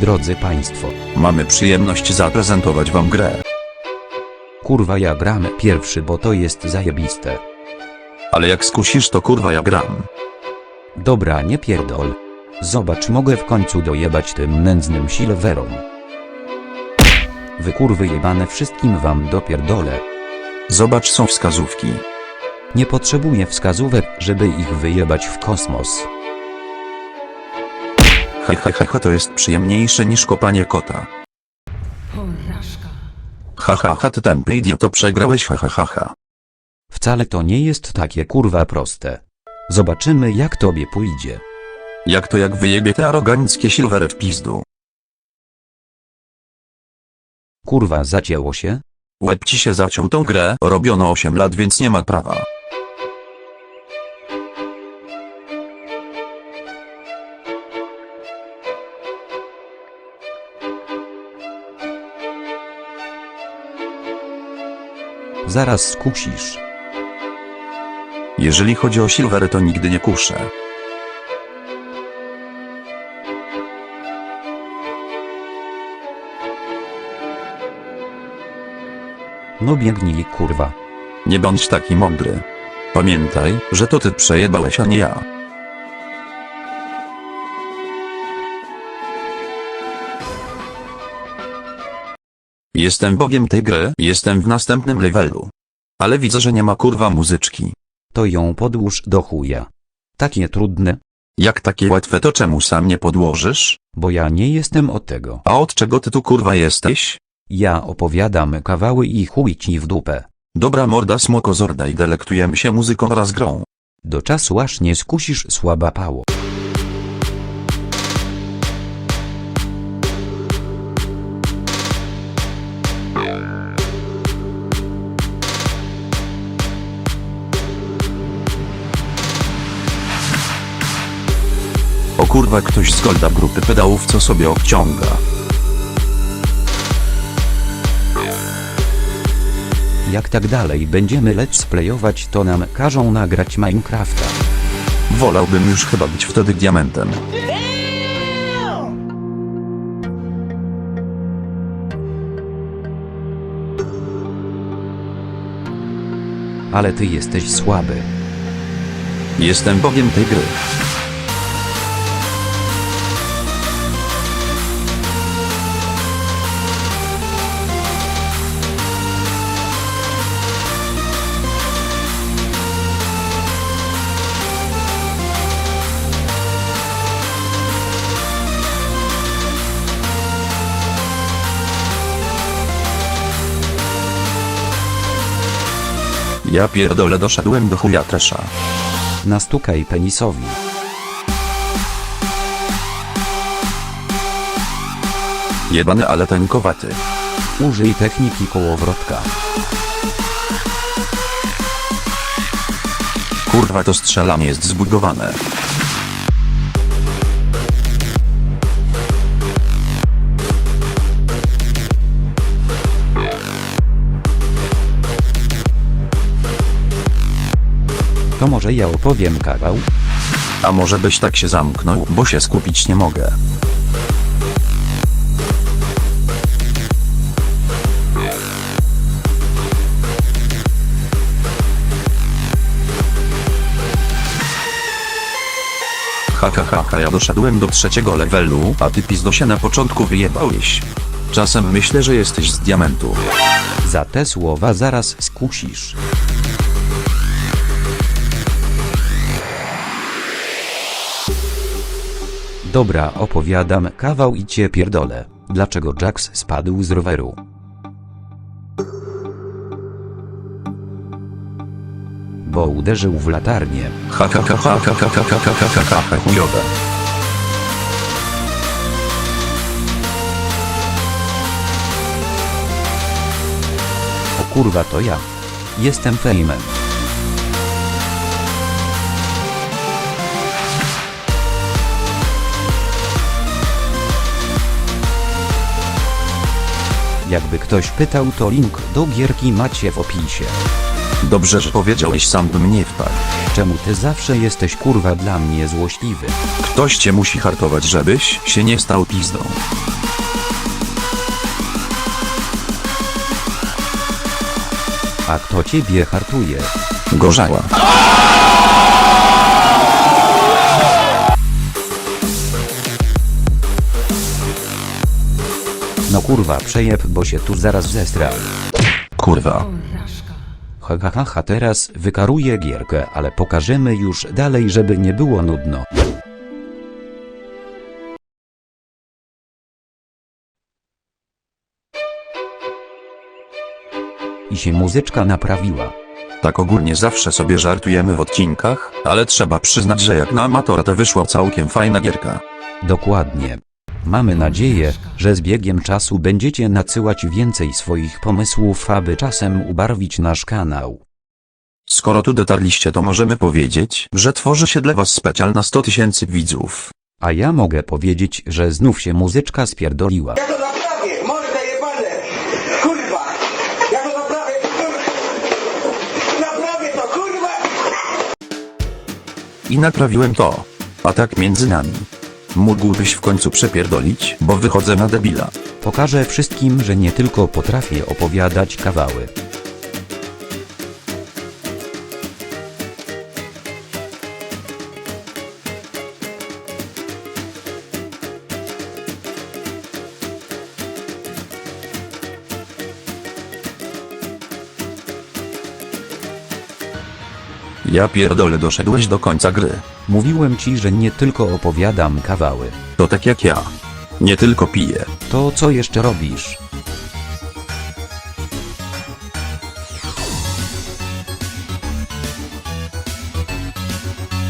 Drodzy Państwo, Mamy przyjemność zaprezentować wam grę. kurwa ja gram pierwszy bo to jest zajebiste. Ale jak skusisz to kurwa ja gram. Dobra nie pierdol. Zobacz mogę w końcu dojebać tym nędznym silverom. Wy kurwy jebane wszystkim wam dopierdolę. Zobacz są wskazówki. Nie potrzebuję wskazówek, żeby ich wyjebać w kosmos. Ha ha ha ha to jest przyjemniejsze niż kopanie kota. Porażka. Ha ha ha ty tępy idioto przegrałeś ha ha ha ha. Wcale to nie jest takie kurwa proste. Zobaczymy jak tobie pójdzie. Jak to jak wyjebie te aroganckie silvery w pizdu. Kurwa zacięło się? Łeb ci się zaciął tą grę, robiono 8 lat więc nie ma prawa. Zaraz skusisz. Jeżeli chodzi o silvery to nigdy nie kuszę. No biegnij kurwa. Nie bądź taki mądry. Pamiętaj, że to ty przejebałeś, a nie ja. Jestem bogiem tej gry, jestem w następnym levelu. Ale widzę, że nie ma kurwa muzyczki. To ją podłóż do chuja. Takie trudne, Jak takie łatwe to czemu sam nie podłożysz? bo ja nie jestem od tego. A od czego ty tu kurwa jesteś? Ja opowiadam kawały i chuj ci w dupę. Dobra morda smoko zorda i delektujemy się muzyką oraz grą. Do czasu aż nie skusisz słaba pało. Kurwa ktoś z golda grupy pedałów co sobie obciąga. Jak tak dalej będziemy let's playować to nam każą nagrać Minecrafta. Wolałbym już chyba być wtedy diamentem. Ale ty jesteś słaby. Jestem bogiem tej gry. Ja pierdolę doszedłem do chuja tresza. Nastukaj penisowi. Jebany ale tenkowaty. Użyj techniki kołowrotka. Kurwa to strzelanie jest zbugowane. To może ja opowiem kawał? A może byś tak się zamknął, bo się skupić nie mogę. Ha ha ha ha ja doszedłem do trzeciego levelu, a ty pizdo się na początku wyjebałeś. Czasem myślę, że jesteś z diamentu. Za te słowa zaraz skusisz. Dobra, opowiadam kawał i cię pierdolę. Dlaczego Jax spadł z roweru? bo uderzył w latarnię. Ha ha ha ha ha ha ha ha ha ha ha ha chujowe. O kurwa to ja. Jestem fejmem. Jakby ktoś pytał to link do gierki macie w opisie. Dobrze, że powiedziałeś, sam bym nie wpadł. Czemu ty zawsze jesteś kurwa dla mnie złośliwy? Ktoś cię musi hartować, żebyś się nie stał pizdą. A kto ciebie hartuje? Gorzała. Kurwa przejeb, bo się tu zaraz zestra. Kurwa. Ha ha ha ha teraz wykaruję gierkę, ale pokażemy już dalej, żeby nie było nudno. I się muzyczka naprawiła. Tak ogólnie zawsze sobie żartujemy w odcinkach, ale trzeba przyznać, że jak na amatora to wyszła całkiem fajna gierka. Dokładnie. Mamy nadzieję, że z biegiem czasu będziecie nadsyłać więcej swoich pomysłów, aby czasem ubarwić nasz kanał. Skoro tu dotarliście to możemy powiedzieć, że tworzy się dla was specjal na 100 tysięcy widzów. A ja mogę powiedzieć, że znów się muzyczka spierdoliła. Ja to naprawię, mordę jebane! Kurwa! Ja to naprawię! Naprawię to, kurwa! I naprawiłem to. A tak między nami. Mógłbyś w końcu przepierdolić, bo wychodzę na debila. Pokażę wszystkim, że nie tylko potrafię opowiadać kawały. Ja pierdolę doszedłeś do końca gry. Mówiłem ci, że nie tylko opowiadam kawały. To tak jak ja. Nie tylko piję. To co jeszcze robisz?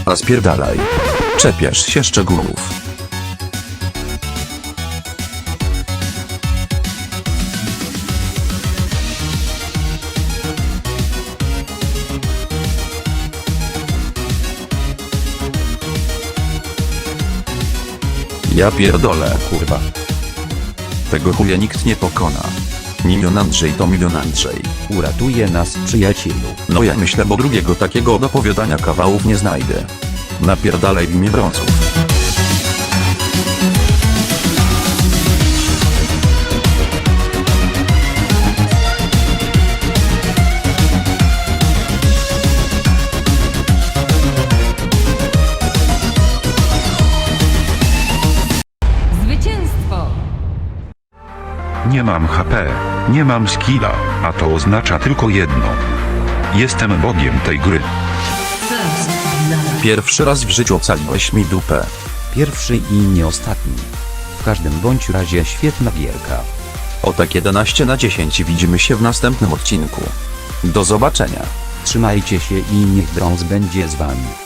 A spierdalaj. Czepiasz się szczegółów. Ja pierdolę, kurwa. Tego chuja nikt nie pokona. Milion Andrzej to milion Andrzej. Uratuje nas przyjacielu. No ja myślę, bo drugiego takiego do kawałów nie znajdę. Napierdalaj w imię brązów. Nie mam HP, nie mam skilla, a to oznacza tylko jedno. Jestem bogiem tej gry. Pierwszy raz w życiu ocaliłeś mi dupę. Pierwszy i nie ostatni. W każdym bądź razie świetna gierka. O tak 11 na 10 widzimy się w następnym odcinku. Do zobaczenia. Trzymajcie się i niech brąz będzie z wami.